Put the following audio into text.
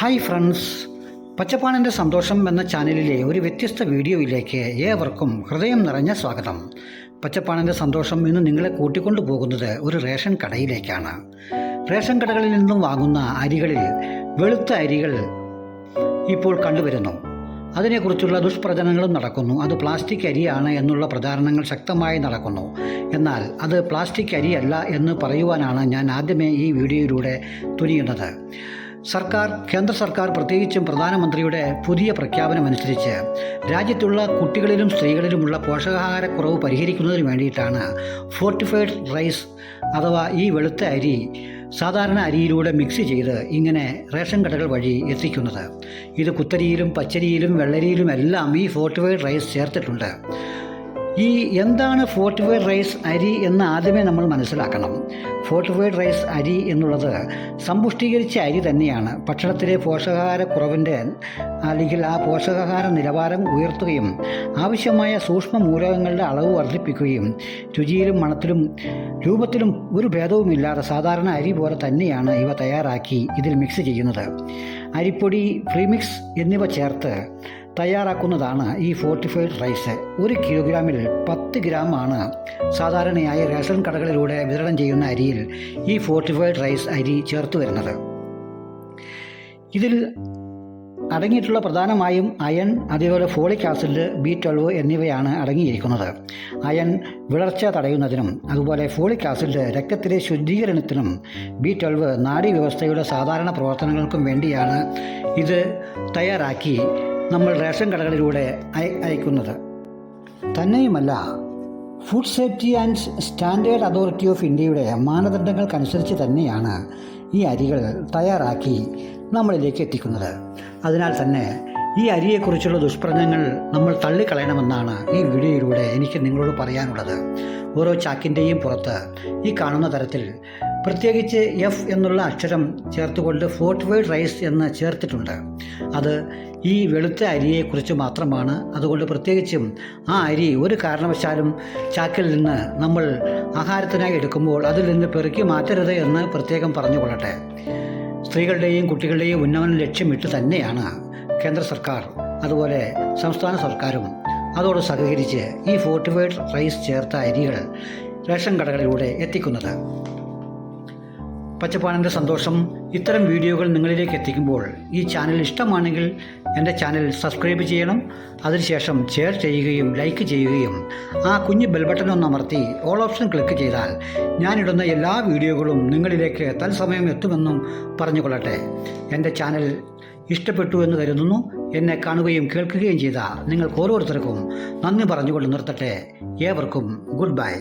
Hi friends പച്ചപ്പാണിന്റെ സന്തോഷം എന്ന ചാനലിലെ ഒരു വ്യത്യസ്ത വീഡിയോയിലേക്ക് ഏവർക്കും ഹൃദയം നിറഞ്ഞ സ്വാഗതം. പച്ചപ്പാണിന്റെ സന്തോഷം ഇന്ന് നിങ്ങളെ കൂട്ടിക്കൊണ്ടു പോകുന്നത് ഒരു റേഷൻ കടയിലേക്കാണ്. റേഷൻ കടകളിൽ നിന്നും വാങ്ങുന്ന അരികളിൽ വെളുത്ത അരികൾ ഇപ്പോൾ കണ്ടുവരുന്നു. അതിനെക്കുറിച്ചുള്ള ദുഷ്പ്രചരണങ്ങളും നടക്കുന്നു. അത് പ്ലാസ്റ്റിക് അരിയാണ് എന്നുള്ള പ്രചാരണങ്ങൾ ശക്തമായി നടക്കുന്നു. എന്നാൽ അത് പ്ലാസ്റ്റിക് അരിയല്ല എന്ന് പറയുവാനാണ് ഞാൻ ആദ്യമേ ഈ വീഡിയോയിലൂടെ തുനിയുന്നത്. സർക്കാർ കേന്ദ്ര സർക്കാർ പ്രത്യേകിച്ചും പ്രധാനമന്ത്രിയുടെ പുതിയ പ്രഖ്യാപനമനുസരിച്ച് രാജ്യത്തുള്ള കുട്ടികളിലും സ്ത്രീകളിലുമുള്ള പോഷകാഹാരക്കുറവ് പരിഹരിക്കുന്നതിന് വേണ്ടിയിട്ടാണ് ഫോർട്ടിഫൈഡ് റൈസ് അഥവാ ഈ വെളുത്ത അരി സാധാരണ അരിയിലൂടെ മിക്സ് ചെയ്ത് ഇങ്ങനെ റേഷൻ കടകൾ വഴി എത്തിക്കുന്നത്. ഇത് കുത്തരിയിലും പച്ചരിയിലും വെള്ളരിയിലും എല്ലാം ഈ ഫോർട്ടിഫൈഡ് റൈസ് ചേർത്തിട്ടുണ്ട്. ഈ എന്താണ് ഫോർട്ടിഫൈഡ് റൈസ് അരി എന്ന് ആദ്യമേ നമ്മൾ മനസ്സിലാക്കണം. ഫോർട്ടിഫൈഡ് റൈസ് അരി എന്നുള്ളത് സമ്പുഷ്ടീകരിച്ച അരി തന്നെയാണ്. ഭക്ഷണത്തിലെ പോഷകാഹാരക്കുറവിന്റെ അല്ലെങ്കിൽ ആ പോഷകാഹാര നിലവാരം ഉയർത്തുകയും ആവശ്യമായ സൂക്ഷ്മ മൂലകങ്ങളുടെ അളവ് വർദ്ധിപ്പിക്കുകയും രുചിയിലും മണത്തിലും രൂപത്തിലും ഒരു ഭേദവുമില്ലാതെ സാധാരണ അരി പോലെ തന്നെയാണ് ഇവ തയ്യാറാക്കി ഇതിൽ മിക്സ് ചെയ്യുന്നത്. അരിപ്പൊടി പ്രീമിക്സ് എന്നിവ ചേർത്ത് തയ്യാറാക്കുന്നതാണ് ഈ ഫോർട്ടിഫൈഡ് റൈസ് ഒരു കിലോഗ്രാമിൽ പത്ത് ഗ്രാമാണ് സാധാരണയായി റേഷൻ കടകളിലൂടെ വിതരണം ചെയ്യുന്ന അരിയിൽ ഈ ഫോർട്ടിഫൈഡ് റൈസ് അരി ചേർത്ത് വരുന്നത്. ഇതിൽ അടങ്ങിയിട്ടുള്ള പ്രധാനമായും അയൺ അതേപോലെ ഫോളിക് ആസിഡ് ബി ട്വൽവ് എന്നിവയാണ് അടങ്ങിയിരിക്കുന്നത്. അയൺ വിളർച്ച തടയുന്നതിനും അതുപോലെ ഫോളിക് ആസിഡ് രക്തത്തിലെ ശുദ്ധീകരണത്തിനും ബി ട്വൽവ് നാഡീവ്യവസ്ഥയുടെ സാധാരണ പ്രവർത്തനങ്ങൾക്കും വേണ്ടിയാണ് ഇത് തയ്യാറാക്കി നമ്മൾ റേഷൻ കടകളിലൂടെ അയ- അയക്കുന്നത്. തന്നെയുമല്ല food safety and standard authority of ഇന്ത്യയുടെ മാനദണ്ഡങ്ങൾക്കനുസരിച്ച് തന്നെയാണ് ഈ അരികൾ തയ്യാറാക്കി നമ്മളിലേക്ക് എത്തിക്കുന്നത്. അതിനാൽ തന്നെ ഈ അരിയെക്കുറിച്ചുള്ള ദുഷ്പ്രചരണങ്ങൾ നമ്മൾ തള്ളിക്കളയണമെന്നാണ് ഈ വീഡിയോയിലൂടെ എനിക്ക് നിങ്ങളോട് പറയാനുള്ളത്. ഓരോ ചാക്കിന്റെയും പുറത്ത് ഈ കാണുന്ന തരത്തിൽ പ്രത്യേകിച്ച് എഫ് എന്നുള്ള അക്ഷരം ചേർത്തുകൊണ്ട് ഫോർട്ടിഫൈഡ് റൈസ് എന്ന് ചേർത്തിട്ടുണ്ട്. അത് ഈ വെളുത്ത അരിയെക്കുറിച്ച് മാത്രമാണ്. അതുകൊണ്ട് പ്രത്യേകിച്ചും ആ അരി ഒരു കാരണവശാലും ചാക്കിൽ നിന്ന് നമ്മൾ ആഹാരത്തിനായി എടുക്കുമ്പോൾ അതിൽ നിന്ന് പെറുക്കി മാറ്റരുത് എന്ന് പ്രത്യേകം പറഞ്ഞുകൊള്ളട്ടെ. സ്ത്രീകളുടെയും കുട്ടികളുടെയും ഉന്നമനം ലക്ഷ്യമിട്ട് തന്നെയാണ് കേന്ദ്ര സർക്കാർ അതുപോലെ സംസ്ഥാന സർക്കാരും അതോട് സഹകരിച്ച് ഈ ഫോർട്ടിഫൈഡ് റൈസ് ചേർത്ത അരികൾ റേഷൻ കടകളിലൂടെ എത്തിക്കുന്നത്. പച്ചപ്പാണിന്റെ സന്തോഷം ഇത്തരം വീഡിയോകൾ നിങ്ങളിലേക്ക് എത്തിക്കുമ്പോൾ ഈ ചാനൽ ഇഷ്ടമാണെങ്കിൽ എന്റെ ചാനൽ സബ്സ്ക്രൈബ് ചെയ്യണം. അതിനുശേഷം ഷെയർ ചെയ്യുകയും ലൈക്ക് ചെയ്യുകയും ആ കുഞ്ഞു ബെൽ ബട്ടൺ ഒന്ന് അമർത്തി ഓൾ ഓപ്ഷൻ ക്ലിക്ക് ചെയ്താൽ ഞാനിടുന്ന എല്ലാ വീഡിയോകളും നിങ്ങളിലേക്ക് തത്സമയം എത്തുമെന്നും പറഞ്ഞുകൊള്ളട്ടെ. എന്റെ ചാനൽ ഇഷ്ടപ്പെട്ടു എന്ന് കരുതുന്നു. എന്നെ കാണുകയും കേൾക്കുകയും ചെയ്ത നിങ്ങൾക്ക് ഓരോരുത്തർക്കും നന്ദി പറഞ്ഞുകൊണ്ട് നിർത്തട്ടെ. ഏവർക്കും ഗുഡ് ബൈ.